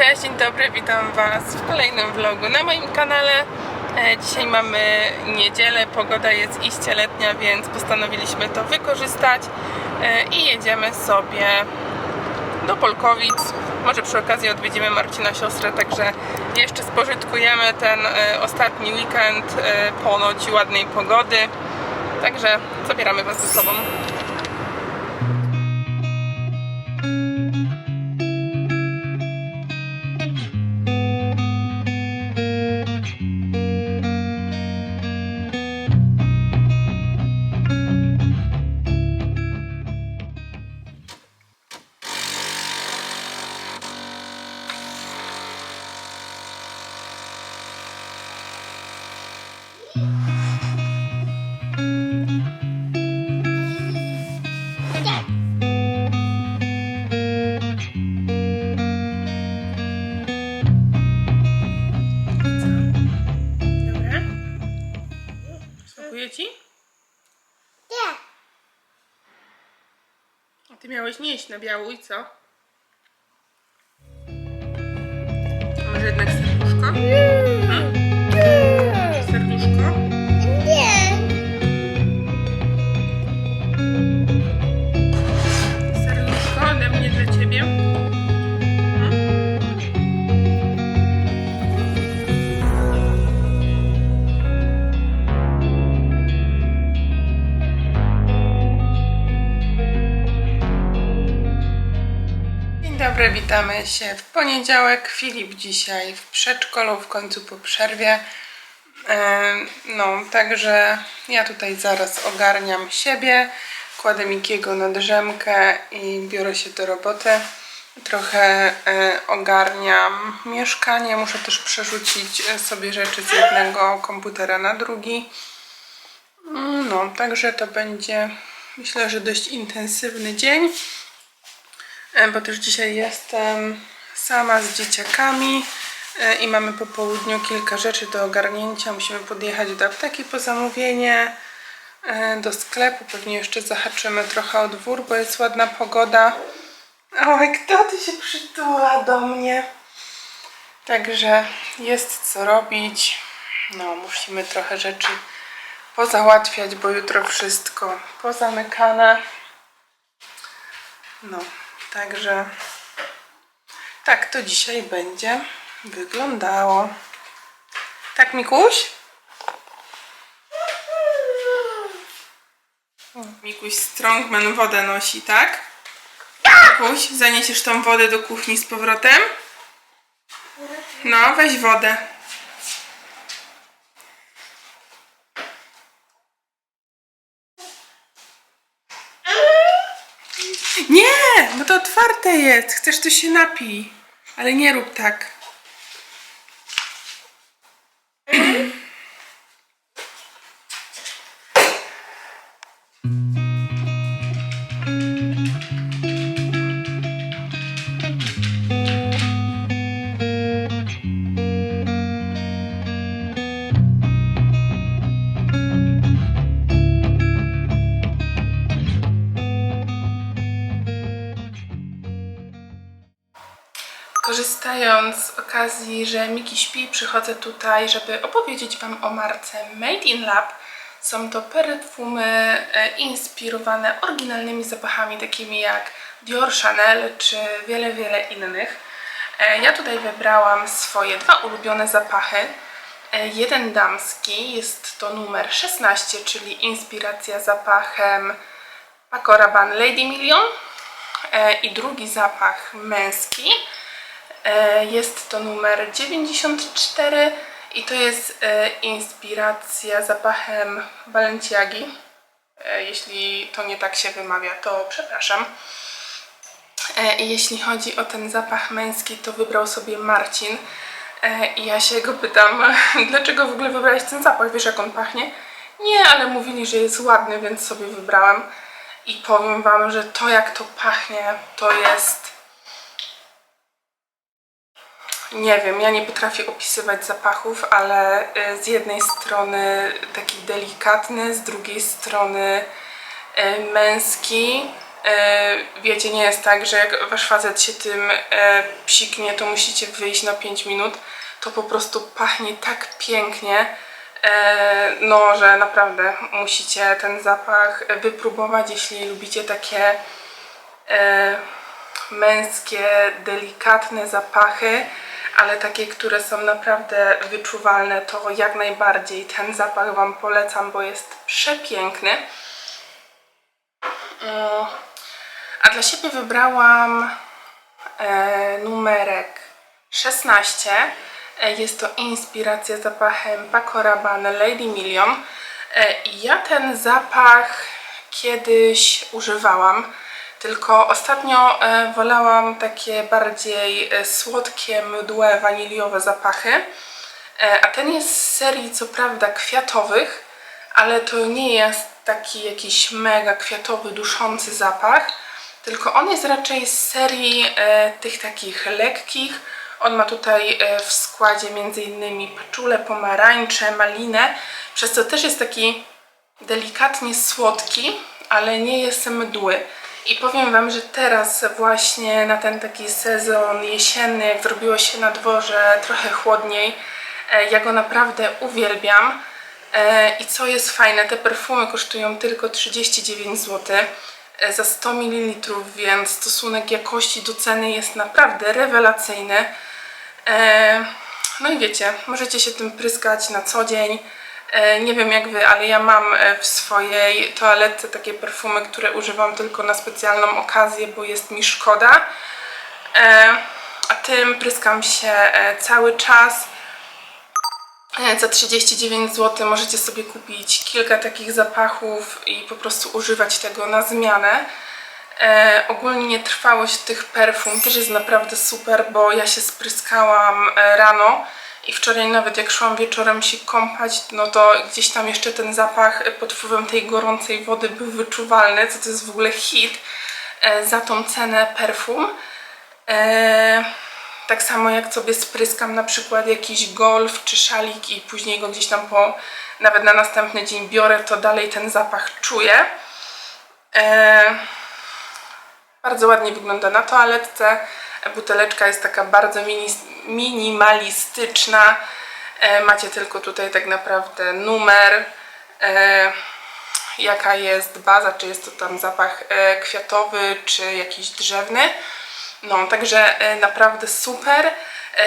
Cześć, dzień dobry, witam Was w kolejnym vlogu na moim kanale. E, Dzisiaj mamy niedzielę, pogoda jest iście letnia, więc postanowiliśmy to wykorzystać e, i jedziemy sobie do Polkowic. Może przy okazji odwiedzimy Marcina siostrę, także jeszcze spożytkujemy ten e, ostatni weekend ponoć ładnej pogody. Także zabieramy Was ze sobą. Smakuje ci? Nie. A ty miałeś nie iść na biału i co? A Może jednak serduszko? Dobry, witamy się w poniedziałek. Filip dzisiaj w przedszkolu, w końcu po przerwie. Em, No, także ja tutaj zaraz ogarniam siebie, kładę Mikiego na drzemkę i biorę się do roboty. Trochę e, ogarniam mieszkanie, muszę też przerzucić e, sobie rzeczy z jednego komputera na drugi. No, także to będzie myślę, że dość intensywny dzień. E, bo też dzisiaj jestem sama z dzieciakami e, i mamy po południu kilka rzeczy do ogarnięcia. Musimy podjechać do apteki po zamówienie, e, do sklepu. Pewnie jeszcze zahaczymy trochę o dwór, bo jest ładna pogoda. Oj, kto tu się przytula do mnie? Także jest co robić. No, musimy trochę rzeczy pozałatwiać, bo jutro wszystko pozamykane. No, także tak to dzisiaj będzie wyglądało. Tak, Mikuś? Mikuś Strongman wodę nosi, tak? Mikuś, zaniesiesz tą wodę do kuchni z powrotem? No, weź wodę. Nie, bo jest. Chcesz, to się napij. Ale nie rób tak. Korzystając z okazji, że Miki śpi, przychodzę tutaj, żeby opowiedzieć Wam o marce Made in Lab. Są to perfumy e, inspirowane oryginalnymi zapachami, takimi jak Dior, Chanel czy wiele, wiele innych. E, Ja tutaj wybrałam swoje dwa ulubione zapachy. E, Jeden damski, jest to numer 16, czyli inspiracja zapachem Paco Rabanne Lady Million. I drugi zapach męski Jest to numer 94 i to jest e, inspiracja zapachem Balenciagi. E, Jeśli to nie tak się wymawia, to przepraszam. E, jeśli chodzi o ten zapach męski, to wybrał sobie Marcin. E, I ja się go pytam, dlaczego w ogóle wybrałeś ten zapach? Wiesz, jak on pachnie? Nie, ale mówili, że jest ładny, więc sobie wybrałam. I powiem Wam, że to jak to pachnie, to jest nie wiem, ja nie potrafię opisywać zapachów, ale y, z jednej strony taki delikatny, z drugiej strony y, męski. E, wiecie, nie jest tak, że jak wasz facet się tym psiknie, to musicie wyjść na 5 minut. To po prostu pachnie tak pięknie, no, że naprawdę musicie ten zapach wypróbować, jeśli lubicie takie męskie, delikatne zapachy, ale takie, które są naprawdę wyczuwalne, to jak najbardziej ten zapach Wam polecam, bo jest przepiękny. A dla siebie wybrałam e, numerek 16. E, Jest to inspiracja zapachem Paco Rabanne Lady Million. E, Ja ten zapach kiedyś używałam, tylko ostatnio e, wolałam takie bardziej e, słodkie, mydłe, waniliowe zapachy. E, A ten jest z serii, co prawda, kwiatowych, ale to nie jest taki jakiś mega kwiatowy, duszący zapach, tylko on jest raczej z serii tych takich lekkich. On ma tutaj w składzie m.in. paczulę, pomarańcze, malinę, przez co też jest taki delikatnie słodki, ale nie jest mdły. I powiem Wam, że teraz właśnie na ten taki sezon jesienny, jak zrobiło się na dworze trochę chłodniej, e, ja go naprawdę uwielbiam. E, I co jest fajne, te perfumy kosztują tylko 39 zł e, za 100 ml, więc stosunek jakości do ceny jest naprawdę rewelacyjny. No i wiecie, możecie się tym pryskać na co dzień. E, Nie wiem jak wy, ale ja mam e, w swojej toaletce takie perfumy, które używam tylko na specjalną okazję, bo jest mi szkoda. E, A tym pryskam się cały czas. Za 39 zł możecie sobie kupić kilka takich zapachów i po prostu używać tego na zmianę. E, ogólnie trwałość tych perfum też jest naprawdę super, bo ja się spryskałam rano i wczoraj nawet jak szłam wieczorem się kąpać, no to gdzieś tam jeszcze ten zapach pod wpływem tej gorącej wody był wyczuwalny, co to jest w ogóle hit e, za tą cenę perfum. E, tak samo jak sobie spryskam na przykład jakiś golf czy szalik i później go gdzieś tam po, nawet na następny dzień biorę, to dalej ten zapach czuję. E, bardzo ładnie wygląda na toaletce. Buteleczka jest taka bardzo mini, minimalistyczna. E, macie tylko tutaj tak naprawdę numer, e, jaka jest baza, czy jest to tam zapach e, kwiatowy, czy jakiś drzewny. No, także naprawdę super.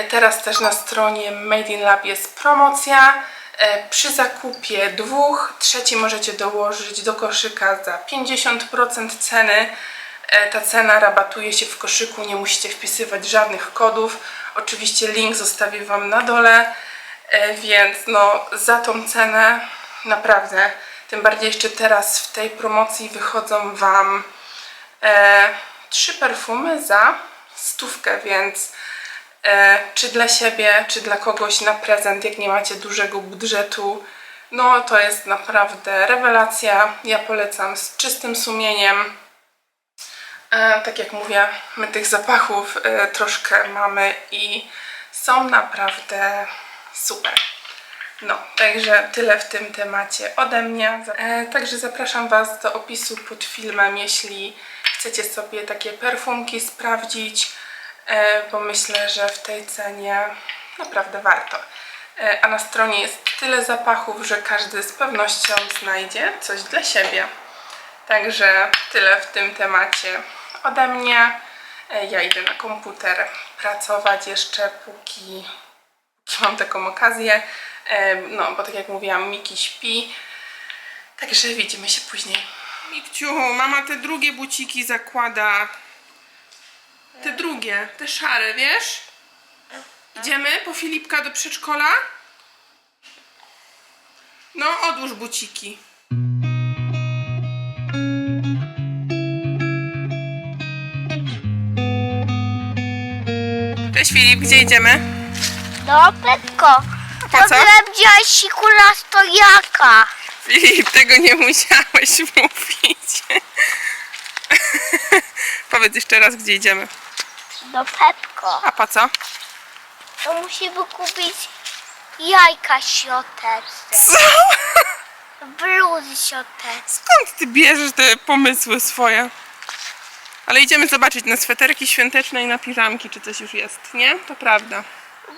Teraz też na stronie Made in Lab jest promocja. Przy zakupie dwóch, trzeci możecie dołożyć do koszyka za 50% ceny. E, Ta cena rabatuje się w koszyku, nie musicie wpisywać żadnych kodów. Oczywiście link zostawię Wam na dole, E, więc no za tą cenę naprawdę, tym bardziej jeszcze teraz w tej promocji wychodzą Wam e, trzy perfumy za stówkę, więc czy dla siebie, czy dla kogoś na prezent, jak nie macie dużego budżetu, no to jest naprawdę rewelacja. Ja polecam z czystym sumieniem. E, tak jak mówię, my tych zapachów e, troszkę mamy i są naprawdę super. No, także tyle w tym temacie ode mnie. E, także zapraszam Was do opisu pod filmem, jeśli chcecie sobie takie perfumki sprawdzić, bo myślę, że w tej cenie naprawdę warto. A na stronie jest tyle zapachów, że każdy z pewnością znajdzie coś dla siebie. Także tyle w tym temacie ode mnie. E, Ja idę na komputer pracować jeszcze, póki, póki mam taką okazję. E, No, bo tak jak mówiłam, Miki śpi. Także widzimy się później. Mikciu, mama te drugie buciki zakłada. Te drugie, te szare, wiesz? Idziemy po Filipka do przedszkola? No, odłóż buciki. Cześć Filip, gdzie idziemy? Do Petko. Po co? siku na stojaka. Filip, tego nie musiałeś mówić. Powiedz jeszcze raz, gdzie idziemy. Do Pepko. A po co? To musimy kupić jajka sioteczne. Co? Bluzy sioteczne. Skąd ty bierzesz te pomysły swoje? Ale idziemy zobaczyć na sweterki świąteczne i na piżamki, czy coś już jest, nie? To prawda.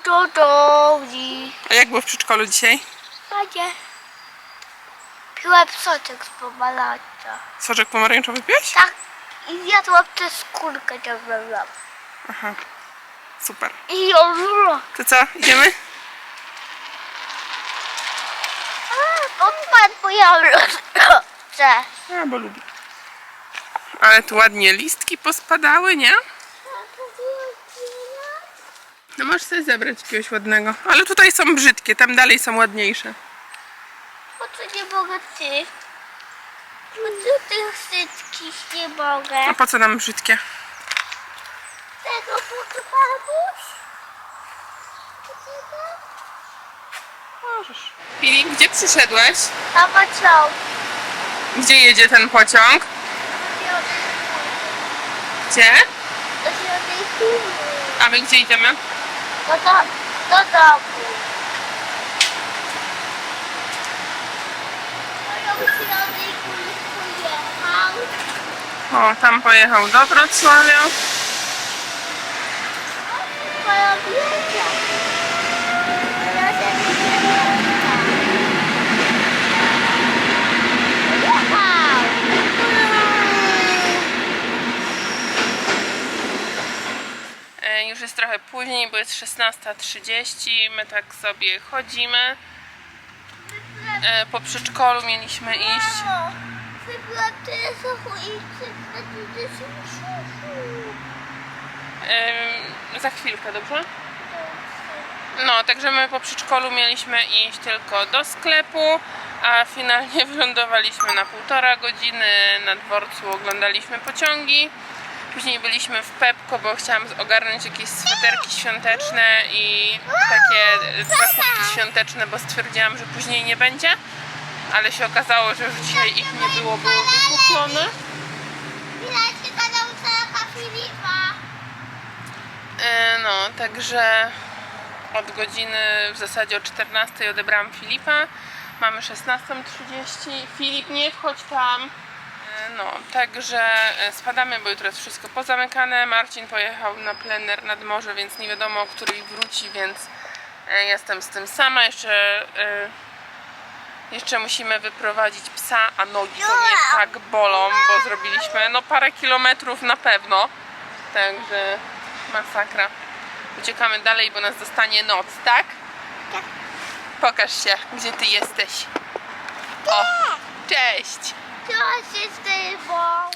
Do dołu. A jak było w przedszkolu dzisiaj? Będzie. Piłem soczek z pomarańcza. Soczek pomarańczowy piłeś? Tak. I zjadłam tę skórkę dobrą. Aha, super. I żula. To co, idziemy? Odpadł, bo ja chcę. A, bo lubię. Ale tu ładnie listki pospadały, nie? No możesz sobie zebrać jakiegoś ładnego. Ale tutaj są brzydkie, tam dalej są ładniejsze. Po co nie mogę ty? Po co tych syckich nie mogę? A po co nam brzydkie? Tego pokrywasz? Możesz. Filip, gdzie przyszedłeś? A patrzą. Gdzie jedzie ten pociąg? Gdzie? Do środnej kury. A my gdzie idziemy? No to do domu. Do kury pojechał. O, tam pojechał do Wrocławia. Moja wiedza. Ja się nie E, Już jest trochę później, bo jest 16.30. My tak sobie chodzimy. E, Po przedszkolu mieliśmy iść. Ym, za chwilkę, dobrze? No, także my po przedszkolu mieliśmy iść tylko do sklepu, a finalnie wylądowaliśmy na półtora godziny. Na dworcu oglądaliśmy pociągi. Później byliśmy w Pepko, bo chciałam ogarnąć jakieś sweterki świąteczne i takie dwa kubki świąteczne, bo stwierdziłam, że później nie będzie. Ale się okazało, że już dzisiaj ich nie było, były wykupione. No, także od godziny w zasadzie o 14 odebrałam Filipa. Mamy 16.30. Filip, nie wchodź tam. No, także e, spadamy, bo jutro jest wszystko pozamykane. Marcin pojechał na plener nad morze, więc nie wiadomo o której wróci, więc e, jestem z tym sama. Jeszcze, e, jeszcze musimy wyprowadzić psa, a nogi to mnie tak bolą, bo zrobiliśmy no parę kilometrów na pewno. Także masakra. Uciekamy dalej, bo nas dostanie noc, tak? Tak. Pokaż się, gdzie ty jesteś. O, cześć! Co się stało?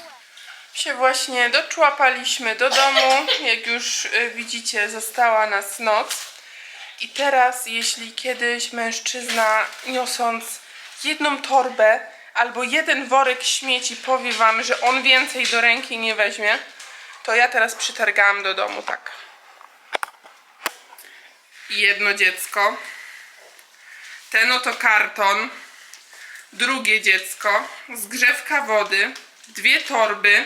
Się właśnie doczłapaliśmy do domu. Jak już y, widzicie, została nas noc. I teraz, jeśli kiedyś mężczyzna niosąc jedną torbę albo jeden worek śmieci powie wam, że on więcej do ręki nie weźmie, to ja teraz przytargałam do domu tak. Jedno dziecko. Ten oto karton. Drugie dziecko. Zgrzewka wody. Dwie torby.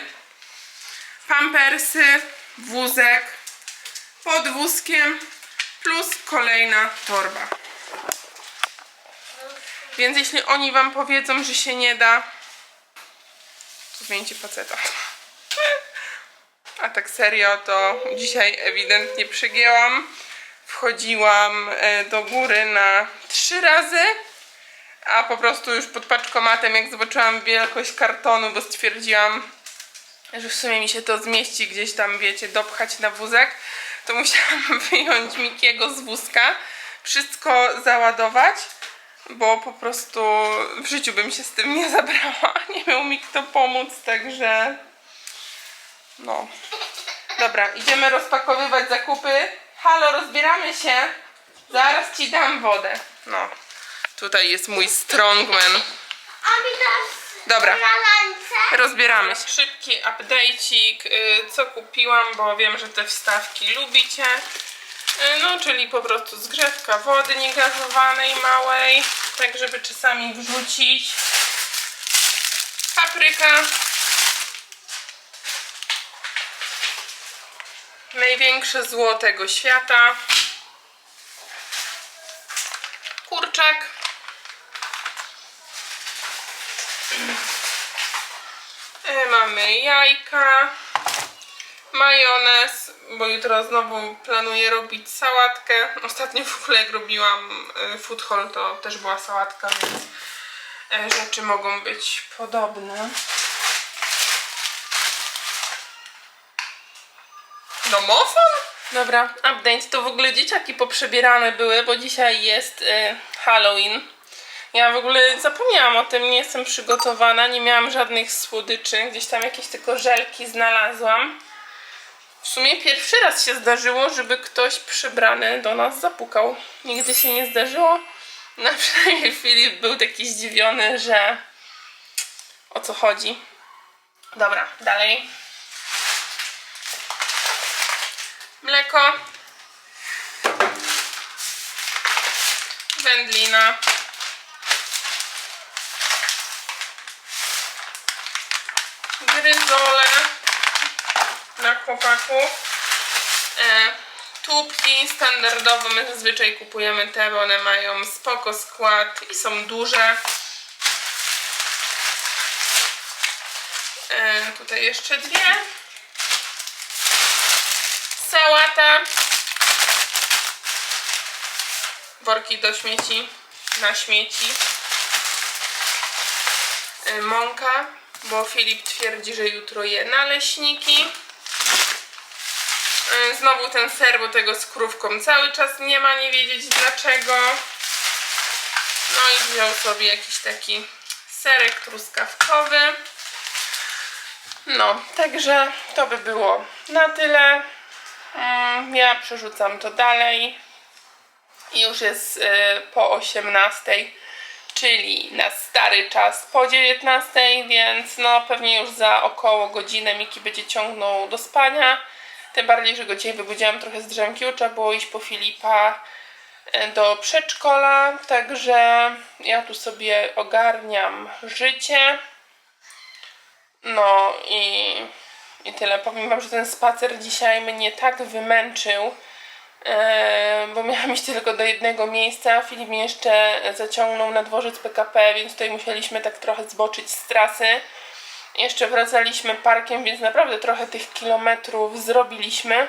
Pampersy. Wózek. Pod wózkiem. Plus kolejna torba. Więc jeśli oni wam powiedzą, że się nie da, to zmieńcie faceta. A tak serio, to dzisiaj ewidentnie przegięłam. Wchodziłam e, do góry na trzy razy, a po prostu już pod paczkomatem, jak zobaczyłam wielkość kartonu, bo stwierdziłam, że w sumie mi się to zmieści gdzieś tam, wiecie, dopchać na wózek, to musiałam wyjąć Mikiego z wózka, wszystko załadować, bo po prostu w życiu bym się z tym nie zabrała. Nie miał mi kto pomóc, także no. Dobra, idziemy rozpakowywać zakupy. Halo, rozbieramy się. Zaraz ci dam wodę. No. Tutaj jest mój strongman. Dobra. Rozbieramy się. Szybki update'ik, y, co kupiłam, bo wiem, że te wstawki lubicie. Y, No, czyli po prostu zgrzewka wody niegazowanej, małej, tak żeby czasami wrzucić. Papryka. Największe zło tego świata. Kurczak. E, Mamy jajka. majonez, bo jutro znowu planuję robić sałatkę. Ostatnio w ogóle jak robiłam y, food haul, to też była sałatka, więc y, rzeczy mogą być podobne. Domofon? Dobra, update. To w ogóle dzieciaki poprzebierane były, bo dzisiaj jest y, Halloween. Ja w ogóle zapomniałam o tym, nie jestem przygotowana, nie miałam żadnych słodyczy, gdzieś tam jakieś tylko żelki znalazłam. W sumie pierwszy raz się zdarzyło, żeby ktoś przybrany do nas zapukał. Nigdy się nie zdarzyło. Na przynajmniej Filip był taki zdziwiony, że o co chodzi. Dobra, dalej. Mleko. Wędlina. Gryzole dla chłopaków. E, tubki standardowo my zazwyczaj kupujemy te, bo one mają spoko skład i są duże. E, tutaj jeszcze dwie. Sałata. Worki do śmieci, na śmieci. E, mąka, bo Filip twierdzi, że jutro je naleśniki. E, Znowu ten ser, bo tego z krówką cały czas nie ma, nie wiedzieć dlaczego. No i wziął sobie jakiś taki serek truskawkowy. No, także to by było na tyle. Mm, Ja przerzucam to dalej. Już jest y, po 18, czyli na stary czas po 19, więc no pewnie już za około godzinę Miki będzie ciągnął do spania. Tym bardziej, że go dzisiaj wybudziłam trochę z drzemki, trzeba było iść po Filipa y, do przedszkola, także ja tu sobie ogarniam życie. No i, i tyle. Powiem wam, że ten spacer dzisiaj mnie tak wymęczył, e, bo miałam iść tylko do jednego miejsca. Filip mnie jeszcze zaciągnął na dworzec PKP, więc tutaj musieliśmy tak trochę zboczyć z trasy. Jeszcze wracaliśmy parkiem, więc naprawdę trochę tych kilometrów zrobiliśmy.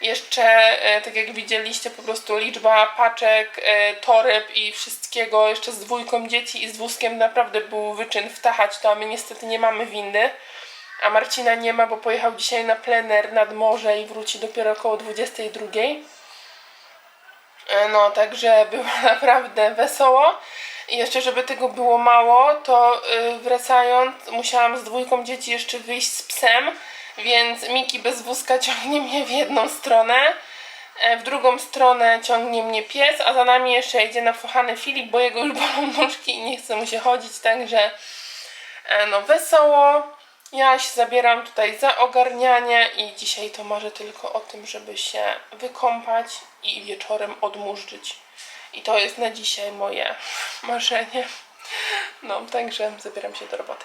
Jeszcze, e, tak jak widzieliście, po prostu liczba paczek, e, toreb i wszystkiego, jeszcze z dwójką dzieci i z wózkiem naprawdę był wyczyn wtachać to, a my niestety nie mamy windy. A Marcina nie ma, bo pojechał dzisiaj na plener nad morze i wróci dopiero około 22. E, No, także było naprawdę wesoło. I jeszcze, żeby tego było mało, to y, wracając, musiałam z dwójką dzieci jeszcze wyjść z psem, więc Miki bez wózka ciągnie mnie w jedną stronę, e, w drugą stronę ciągnie mnie pies, a za nami jeszcze idzie nafochany Filip, bo jego już bolą nóżki i nie chce mu się chodzić, także e, no wesoło. Ja się zabieram tutaj za ogarnianie i dzisiaj to marzę tylko o tym, żeby się wykąpać i wieczorem odmurzyć. I to jest na dzisiaj moje marzenie. No, także zabieram się do roboty.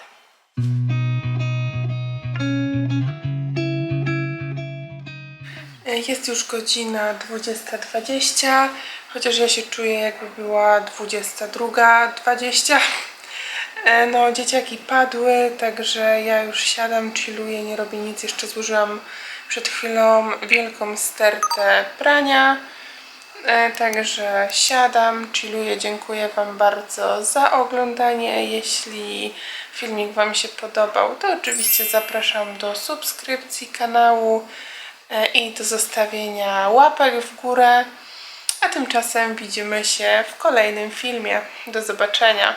Jest już godzina 20.20, chociaż ja się czuję jakby była 22.20. E, No, dzieciaki padły, także ja już siadam, chilluję, nie robię nic. Jeszcze złożyłam przed chwilą wielką stertę prania. E, Także siadam, chilluję. Dziękuję Wam bardzo za oglądanie. Jeśli filmik Wam się podobał, to oczywiście zapraszam do subskrypcji kanału e, i do zostawienia łapek w górę. A tymczasem widzimy się w kolejnym filmie. Do zobaczenia.